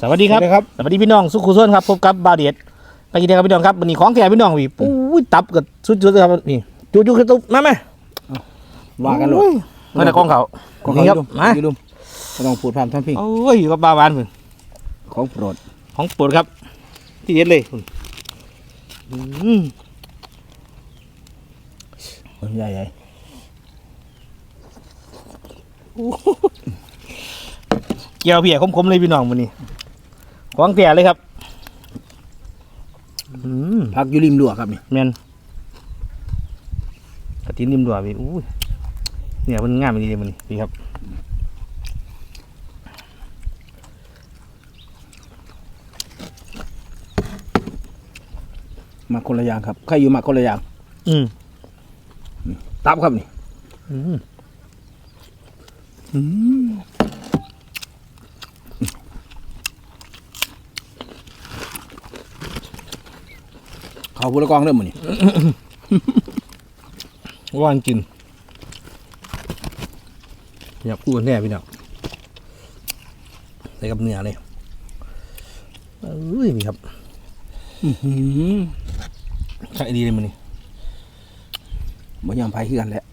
สวัสดีครับ สวัสดีครับ สวัสดีพี่น้องสุขุมส่วนครับพบกับบาวเดียดไปกินเดียวครับพี่น้องครับวันนี้ของแก่พี่น้องวีปุ้ยตับกับสุดๆเลยครับนี่จูจูคือตุ๊บมาไหมว่ากันเลยโอ้ยมาแต่กองเขาของนี่เขาครับดูมาดูไม่ต้องพูดพร่ำทำเพลงโอ้ยอยู่กับบาวานเพิ่นของโปรดของโปรดครับ ที่เด็ดเลยอืมคนใหญ่ใหญ่เกี่ยวเพียคมๆเลยพี่น้องวันนี้ ของแก่เลยครับอืมพักอยู่ริมรั้วครับนี่แมนกระตินริมดัวพี่อู้ยเนี่ยมันงามดีเลยมันนี่พี่ครับมาคนละอย่างครับใครอยู่มาคนละอย่าง อืมตับครับนี่ อืม เขาพูดละกองเริ่มมันนี่ว่านกินอยากพูดแน่พี่น้องใส่กับเนื้อเลยเอ้ยพี่ครับใช่ดีเลยมันนี่บ่ยอมไผคือกันแหละ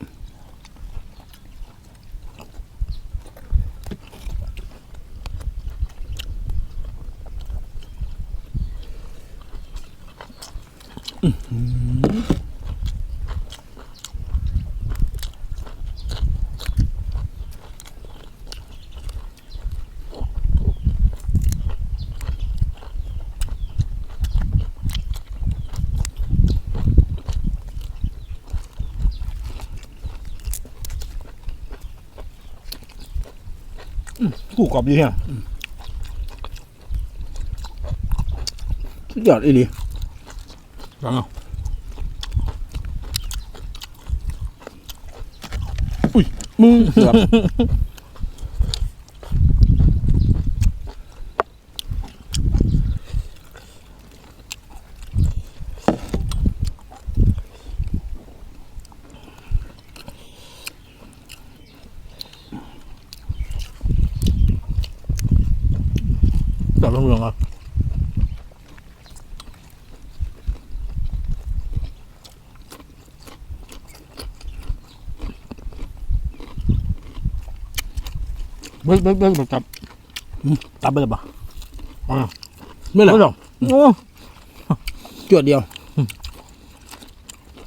กูกรอบดีเนี่ยสุดยอดอีหลี ฟังเอาอุ้ยมึงเกือบจับลงลงอะ เบิ้ลเบิ้ลเบิ้ลจับจับไปเลยปะอ่าไม่หรอไม่หรอกโอ้จวดเดียว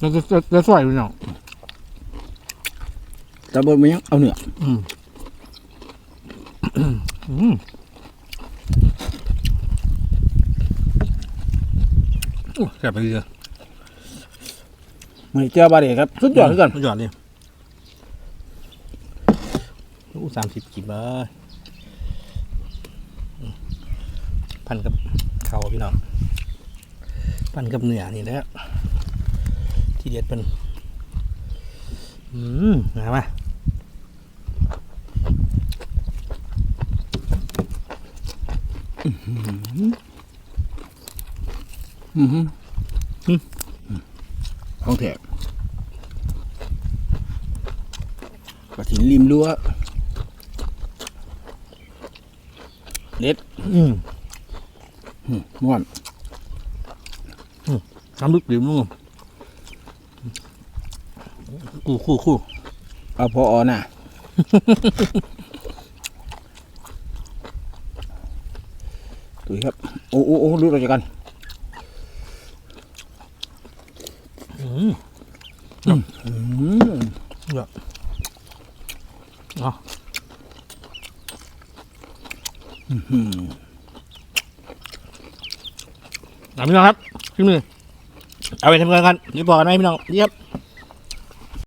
จะจะจะจะสวยพี่น้องแต่บ่มันยังเอาเนื้ออืมอืมโอ้แซ่บไปเลยไมันนี้เจ้าบาเดครับ สุดยอดคือกันสุดยอดเลย อู้สามสิบกี่บาพันกับเขาพี่น้องพันกับเนื้อนี่แหละที่เด็ดเป็นอืมมามาอือหืออืมของแถบกระถินริมรั้ว เด็ดอืมอืมม่วนน้ำลึกดื่มนู่นกูคู่คู่เอาพออน่ะตุยครับ โอ้โอ้โอ้รู้เราจะกันอืมอืมเอาอืม หลังพี่น้องครับพี่มือเอาไปทำงานกันนี่บอกกันไหมพี่น้องนี่ครับ